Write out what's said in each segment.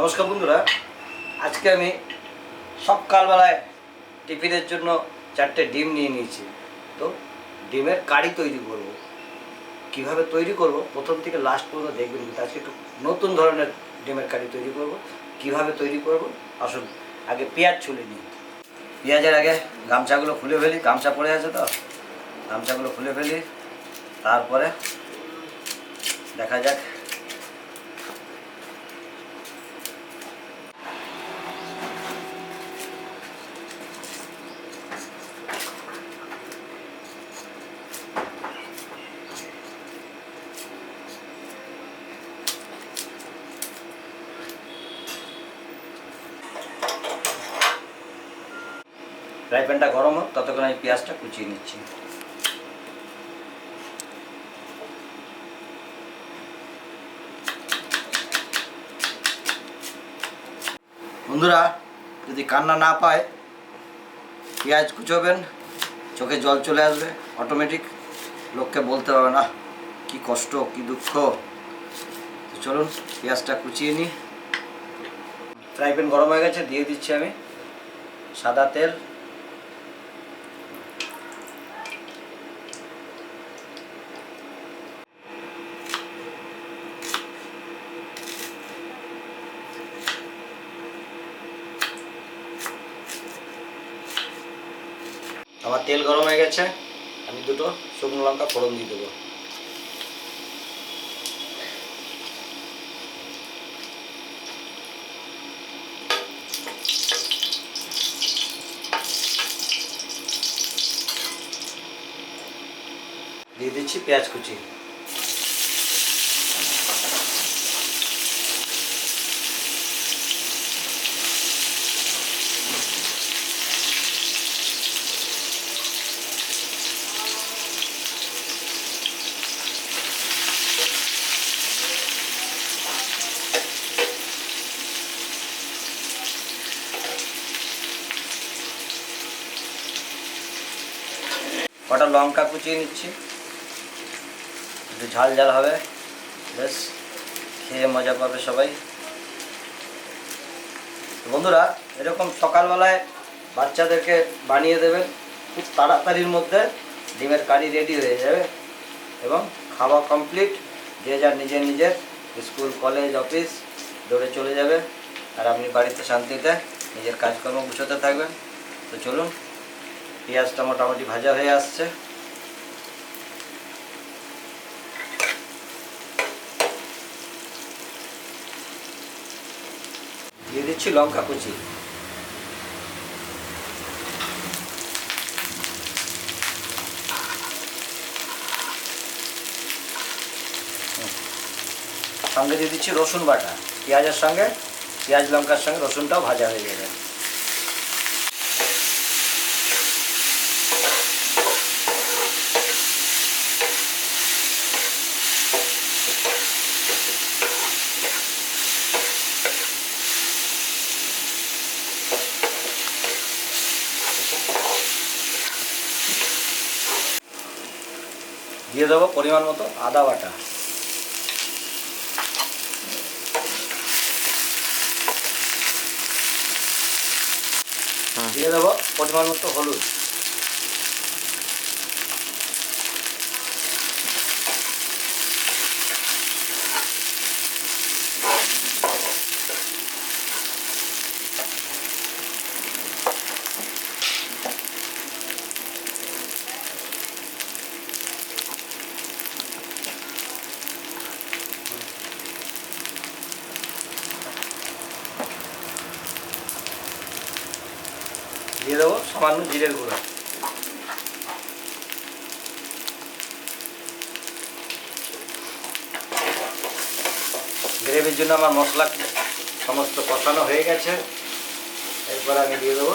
নমস্কার বন্ধুরা। আজকে আমি সকালবেলায় টিফিনের জন্য চারটে ডিম নিয়ে নিয়েছি। তো ডিমের কারি তৈরি করব। কীভাবে তৈরি করব? প্রথম থেকে লাস্ট পর্যন্ত দেখবেন কিন্তু আজকে একটু নতুন ধরনের ডিমের কারি তৈরি করব। কীভাবে তৈরি করব? আসুন, আগে পেঁয়াজ ছুলে নিই। পেঁয়াজের আগে গামছাগুলো খুলে ফেলি। গামছা পড়ে আছে তো? গামছাগুলো খুলে ফেলি। তারপরে দেখা যাক ফ্রাই প্যানটা গরম হোক, ততক্ষণ আমি পেঁয়াজটা কুচিয়ে নিচ্ছি। বন্ধুরা, যদি কান্না না পায়, পেঁয়াজ কুচোবেন, চোখে জল চলে আসবে অটোমেটিক লোককে বলতে হবে না, কি কষ্ট, কি দুঃখ। চলুন, পেঁয়াজটা কুচিয়ে নিই। ফ্রাই প্যান গরম হয়ে গেছে, দিয়ে দিচ্ছি আমি সাদা তেল। আমার তেল গরম হয়ে গেছে, আমি দুটো শুকনো লঙ্কা ফোড়ন দিয়ে দেবো। দিয়ে দিচ্ছি পেঁয়াজ কুচি। কটা লঙ্কা কুচিয়ে নিচ্ছি। একটু ঝাল ঝাল হবে। বেশ খেয়ে মজা পাবে সবাই। বন্ধুরা, এরকম সকালবেলায় বাচ্চাদেরকে বানিয়ে দেবেন। খুব তাড়াতাড়ির মধ্যে ডিমের কারি রেডি হয়ে যাবে এবং খাওয়া কমপ্লিট। যে যার নিজের নিজের স্কুল, কলেজ, অফিস দৌড়ে চলে যাবে। আর আপনি বাড়িতে শান্তিতে নিজের কাজকর্ম গুছোতে থাকবেন। তো চলুন পেঁয়াজটা মোটামুটি ভাজা হয়ে আসছে। দিয়ে দিচ্ছি লঙ্কা কুচি। সঙ্গে দিয়ে দিচ্ছি রসুন বাটা। পেঁয়াজের সঙ্গে পেঁয়াজ লঙ্কার সঙ্গে রসুনটাও ভাজা হয়ে যাবে দিয়ে দেবো পরিমাণ মতো আদা বাটা। দিয়ে দেবো পরিমাণ মতো হলুদ। দিয়ে দেবো, সামান্য জিরের গুঁড়ো। গ্রেভির জন্য আমার মশলা সমস্ত কষানো হয়ে গেছে। এরপর আমি দিয়ে দেবো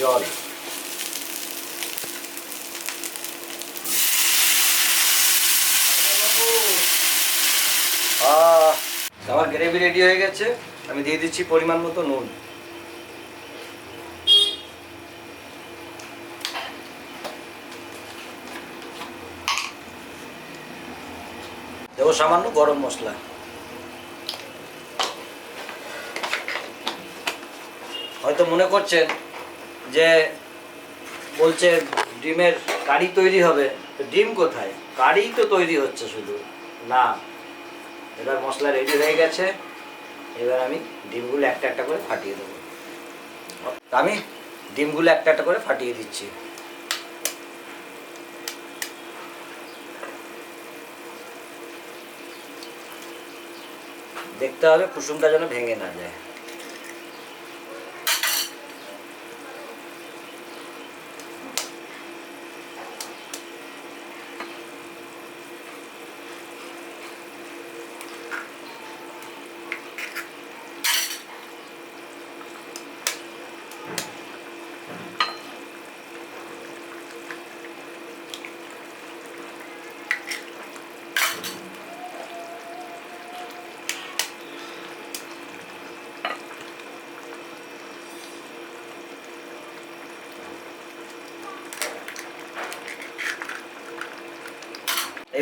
জল। আমার গ্রেভি রেডি হয়ে গেছে। আমি দিয়ে দিচ্ছি পরিমাণ মতো নুন। দেবো সামান্য গরম মশলা। হয়তো মনে করছেন যে বলছে ডিমের কারি তৈরি হবে। তো ডিম কোথায়? কারি তো তৈরি হচ্ছে শুধু। না, এবার মশলা রেডি হয়ে গেছে। এবার আমি ডিমগুলো একটা একটা করে ফাটিয়ে দেবো। আমি ডিমগুলো একটা একটা করে ফাটিয়ে দিচ্ছি। দেখতে হবে কুসুমটা যেন ভেঙে না যায়।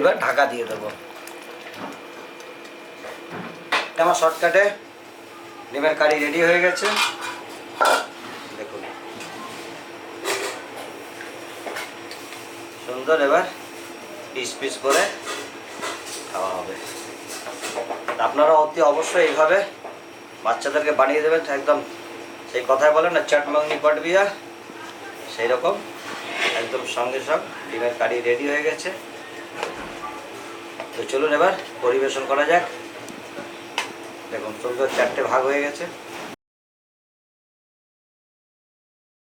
এবার ঢাকা দিয়ে দেবো। আমার শর্টকাটে ডিমের কারি রেডি হয়ে গেছে। দেখুন। সুন্দর এবার পিস পিস করে খাওয়া হবে। আপনারা অতি অবশ্যই এইভাবে বাচ্চাদেরকে বানিয়ে দেবেন। একদম সেই কথায় বলেন না চাট মাংনি পট বিয়া সেই রকম একদম সঙ্গে সঙ্গ ডিমের কারি রেডি হয়ে গেছে। তো চলুন এবার পরিবেশন করা যাক। দেখুন সুন্দর চারটে ভাগ হয়ে গেছে।